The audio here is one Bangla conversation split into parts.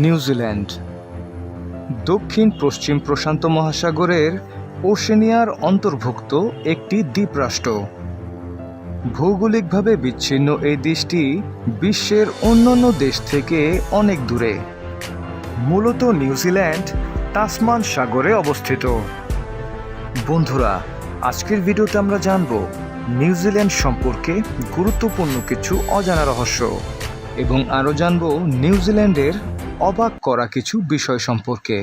নিউজিল্যান্ড দক্ষিণ পশ্চিম প্রশান্ত মহাসাগরের ওশেনিয়ার অন্তর্ভুক্ত একটি দ্বীপরাষ্ট্র। ভৌগোলিকভাবে বিচ্ছিন্ন এই দেশটি বিশ্বের অন্যান্য দেশ থেকে অনেক দূরে। মূলত নিউজিল্যান্ড তাসমান সাগরে অবস্থিত। বন্ধুরা, আজকের ভিডিওতে আমরা জানব নিউজিল্যান্ড সম্পর্কে গুরুত্বপূর্ণ কিছু অজানা রহস্য এবং আরও জানব নিউজিল্যান্ডের অবাক করা কিছু বিষয় সম্পর্কে।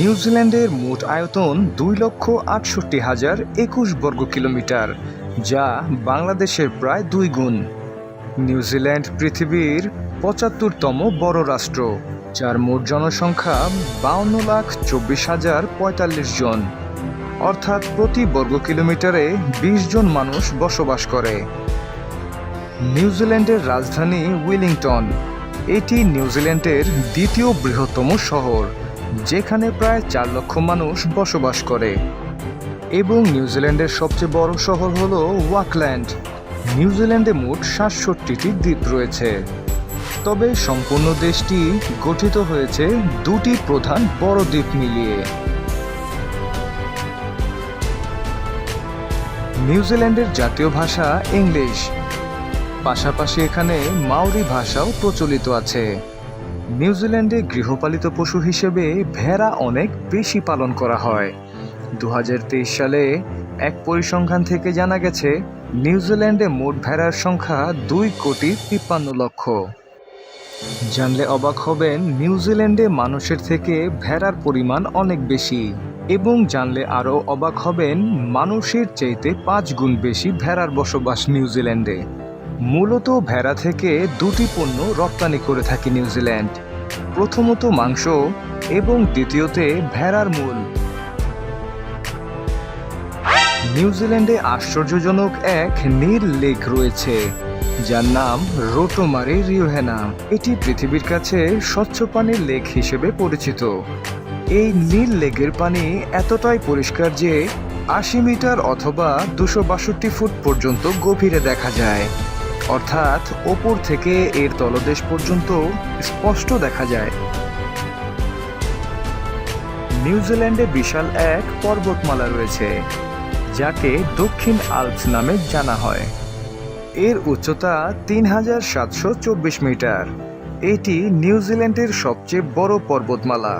নিউজিল্যান্ডের মোট আয়তন দুই লক্ষ আটষট্টি হাজার একুশ বর্গ কিলোমিটার, যা বাংলাদেশের প্রায় দুই গুণ। নিউজিল্যান্ড পৃথিবীর পঁচাত্তরতম বড় রাষ্ট্র, যার মোট জনসংখ্যা বাউন্ন লাখ চব্বিশ হাজার পঁয়তাল্লিশ জন। অর্থাৎ প্রতি বর্গ কিলোমিটারে বিশ জন মানুষ বসবাস করে। নিউজিল্যান্ডের রাজধানী উইলিংটন, এটি নিউজিল্যান্ডের দ্বিতীয় বৃহত্তম শহর, যেখানে প্রায় চার লক্ষ মানুষ বসবাস করে। এবং নিউজিল্যান্ডের সবচেয়ে বড় শহর হল ওয়াকল্যান্ড। নিউজিল্যান্ডে মোট সাতষট্টিটি দ্বীপ রয়েছে। তবে সম্পূর্ণ দেশটি গঠিত হয়েছে দুটি প্রধান বড় দ্বীপ মিলিয়ে। নিউজিল্যান্ডের জাতীয় ভাষা ইংলিশ। পাশাপাশি এখানে মাওরি ভাষাও প্রচলিত আছে। নিউজিল্যান্ডে গৃহপালিত পশু হিসেবে ভেড়া অনেক বেশি পালন করা হয়। দু হাজার তেইশ সালে এক পরিসংখ্যান থেকে জানা গেছে, নিউজিল্যান্ডে মোট ভেড়ার সংখ্যা দুই কোটি তিপ্পান্ন লক্ষ। জানলে অবাক হবেন, নিউজিল্যান্ডে মানুষের থেকে ভেড়ার পরিমাণ অনেক বেশি। এবং জানলে আরও অবাক হবেন মানুষের চাইতে পাঁচ গুণ বেশি ভেড়ার বসবাস নিউজিল্যান্ডে। মূলত ভেড়া থেকে দুটি পণ্য রপ্তানি করে থাকে নিউজিল্যান্ড। প্রথমত মাংস এবং দ্বিতীয়তে ভেড়ার মূল। নিউজিল্যান্ডে আশ্চর্যজনক এক নীল লেক রয়েছে, যার নাম রোটোমারি রিওহেনা। এটি পৃথিবীর কাছে স্বচ্ছ পানির লেক হিসেবে পরিচিত। এই নীল লেকের পানি এতটাই পরিষ্কার যে আশি মিটার অথবা দুশো বাষট্টি ফুট পর্যন্ত গভীরে দেখা যায়। অর্থাৎ ওপর থেকে এর তলদেশ পর্যন্ত স্পষ্ট দেখা যায়। নিউজিল্যান্ডে বিশাল এক পর্বতমালা রয়েছে, যাকে দক্ষিণ আল্পস নামে জানা হয়। এর উচ্চতা তিন হাজার সাতশো চব্বিশ মিটার। এটি নিউজিল্যান্ডের সবচেয়ে বড় পর্বতমালা।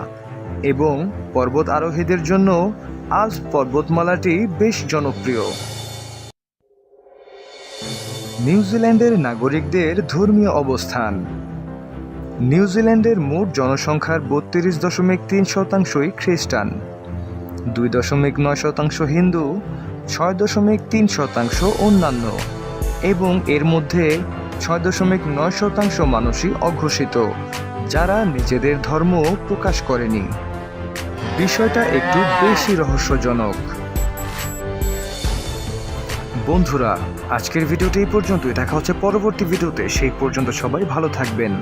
এবং পর্বত আরোহীদের জন্য আজ পর্বতমালাটি বেশ জনপ্রিয়। নিউজিল্যান্ডের নাগরিকদের ধর্মীয় অবস্থান। নিউজিল্যান্ডের মোট জনসংখ্যার বত্রিশ দশমিক তিন শতাংশই খ্রিস্টান। দুই দশমিক নয় শতাংশ হিন্দু, ছয় দশমিক তিন শতাংশ অন্যান্য এবং এর মধ্যে ছয় দশমিক নয় শতাংশ মানুষই অঘোষিত। যারা নিজেদের ধর্ম প্রকাশ করেনি। বিষয়টা একটু বেশি রহস্যজনক। বন্ধুরা, আজকের ভিডিওটি এই পর্যন্তই। দেখা হচ্ছে পরবর্তী ভিডিওতে। সেই পর্যন্ত সবাই ভালো থাকবেন।